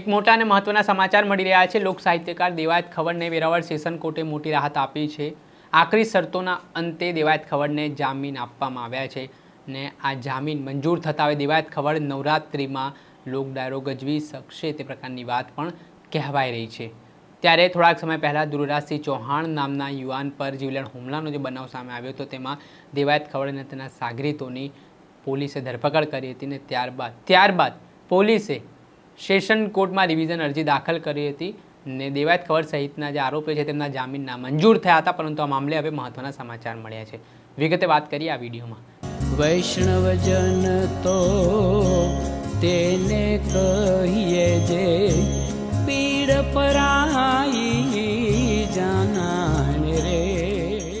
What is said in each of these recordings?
એક મોટા અને મહત્વના સમાચાર મળી રહ્યા છે. લોક સાહિત્યકાર દેવાયત ખવડને વેરાવળ સેશન કોર્ટે મોટી રાહત આપી છે. આખરી શરતોના અંતે દેવાયત ખવડને જામીન આપવામાં આવ્યા છે ને આ જામીન મંજૂર થતા હવે દેવાયત ખવડ નવરાત્રિમાં લોક ડાયરો ગજવી શકશે તે પ્રકારની વાત પણ કહેવાઈ રહી છે. ત્યારે થોડાક સમય પહેલાં ધ્રુવરાજસિંહ ચૌહાણ નામના યુવાન પર જીવલેણ હુમલાનો જે બનાવ સામે આવ્યો હતો તેમાં દેવાયત ખવડ અને તેના સાગરીતોની પોલીસે ધરપકડ કરી હતી ને ત્યારબાદ ત્યારબાદ પોલીસે સેશન કોર્ટમાં રિવિઝન અરજી દાખલ કરી હતી ને દેવાયત ખબર સહિતના જે આરોપીઓ છે તેમના જામીન નામંજૂર થયા હતા પરંતુ આ મામલે હવે મહત્વના સમાચાર મળ્યા છે. વિગતે વાત કરીએ આ વિડીયોમાં. વૈષ્ણવજન તો તેને કહીએ જે પીડ પરાઈ જાનાને રે.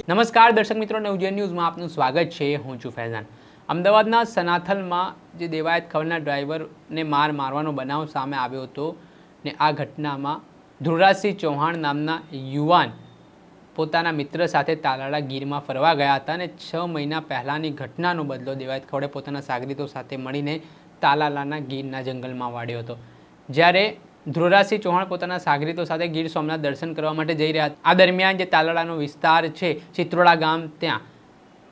નમસ્કાર દર્શક મિત્રો નવજીવન ન્યૂઝમાં આપનું સ્વાગત છે. હું છું ફૈઝાન. અમદાવાદના સનાથલમાં જે દેવાયત ખવડના ડ્રાઈવરને માર મારવાનો બનાવ સામે આવ્યો હતો ને આ ઘટનામાં ધ્રુવરાજસિંહ ચૌહાણ નામના યુવાન પોતાના મિત્ર સાથે તાલાળા ગીરમાં ફરવા ગયા હતા અને છ મહિના પહેલાંની ઘટનાનો બદલો દેવાયત ખવડે પોતાના સાગરીતો સાથે મળીને તાલાલાના ગીરના જંગલમાં વાળ્યો હતો. જ્યારે ધ્રુવરાજસિંહ ચૌહાણ પોતાના સાગરીતો સાથે ગીર સોમનાથ દર્શન કરવા માટે જઈ રહ્યા આ દરમિયાન જે તાલાળાનો વિસ્તાર છે, ચિત્રોડા ગામ, ત્યાં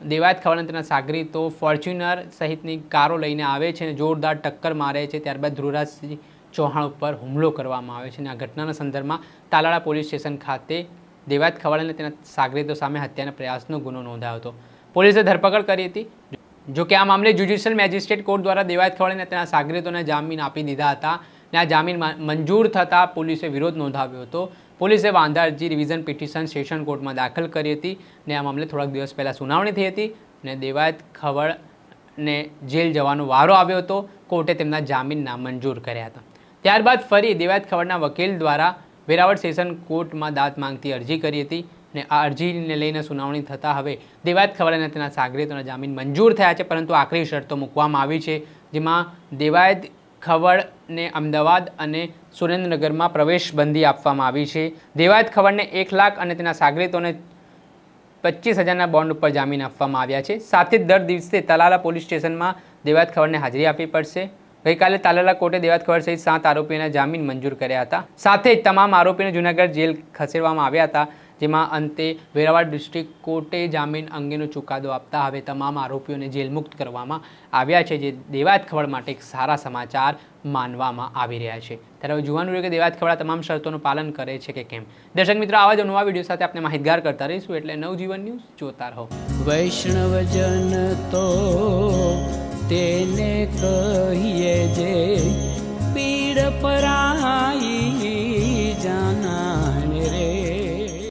દેવાયત ખવડ સાગરી સાગરીતો ફોર્ચ્યુનર સહિતની કારો લઈને આવે છે અને જોરદાર ટક્કર મારે છે. ત્યારબાદ ધ્રુવરાજસિંહ ચૌહાણ ઉપર હુમલો કરવામાં આવે છે અને આ ઘટનાના સંદર્ભમાં તાલાળા પોલીસ સ્ટેશન ખાતે દેવાયત ખવડ તેના સાગરીતો સામે હત્યાના પ્રયાસનો ગુનો નોંધાયો હતો. પોલીસે ધરપકડ કરી હતી. જો કે આ મામલે જ્યુડિશિયલ મેજિસ્ટ્રેટ કોર્ટ દ્વારા દેવાયત ખવડ અને તેના સાગરીતોને જામીન આપી દીધા હતા. અને આ જામીન મંજૂર થતાં પોલીસે વિરોધ નોંધાવ્યો હતો. પોલીસે વાંધા અરજી રિવિઝન પિટિશન સેશન કોર્ટમાં દાખલ કરી હતી ને આ મામલે થોડાક દિવસ પહેલાં સુનાવણી થઈ હતી ને દેવાયત ખવડને જેલ જવાનો વારો આવ્યો હતો. કોર્ટે તેમના જામીન નામંજૂર કર્યા હતા. ત્યારબાદ ફરી દેવાયત ખવડના વકીલ દ્વારા વેરાવળ સેશન કોર્ટમાં દાદ માંગતી અરજી કરી હતી ને આ અરજીને લઈને સુનાવણી થતાં હવે દેવાયત ખવડાને તેના સાગરીતોના જામીન મંજૂર થયા છે, પરંતુ આખરી શરતો મૂકવામાં આવી છે, જેમાં દેવાયત ખવડને અમદાવાદ અને સુરેન્દ્રનગરમાં પ્રવેશબંધી આપવામાં આવી છે. દેવાયત ખવડને એક લાખ અને તેના સાગરીતોને પચીસ હજારના બોન્ડ ઉપર જામીન આપવામાં આવ્યા છે. સાથે દર દિવસે તલાલા પોલીસ સ્ટેશનમાં દેવાયત ખવડને હાજરી આપવી પડશે. ગઈકાલે તાલાલા કોર્ટે દેવાત ખવડ સહિત સાત આરોપીઓના જામીન મંજૂર કર્યા હતા. સાથે જ તમામ આરોપીને જૂનાગઢ જેલ ખસેડવામાં આવ્યા હતા. જેમાં અંતે વેરાવળ ડિસ્ટ્રિક્ટ કોર્ટે જામીન અંગેનો ચુકાદો આપતા હવે તમામ આરોપીઓને જેલ મુક્ત કરવામાં આવ્યા છે, જે દેવાત ખવડ માટે એક સારા સમાચાર માનવામાં આવી રહ્યા છે. ત્યારે હવે જોવાનું રહ્યું કે દેવાત ખવડા તમામ શરતોનું પાલન કરે છે કે કેમ? દર્શક મિત્રો, આવા જ નવા વીડિયો સાથે આપણે માહિતગાર કરતા રહીશું. એટલે નવજીવન ન્યૂઝ, જોતા રહો. વૈષ્ણવજન તો તેને કહીએ જે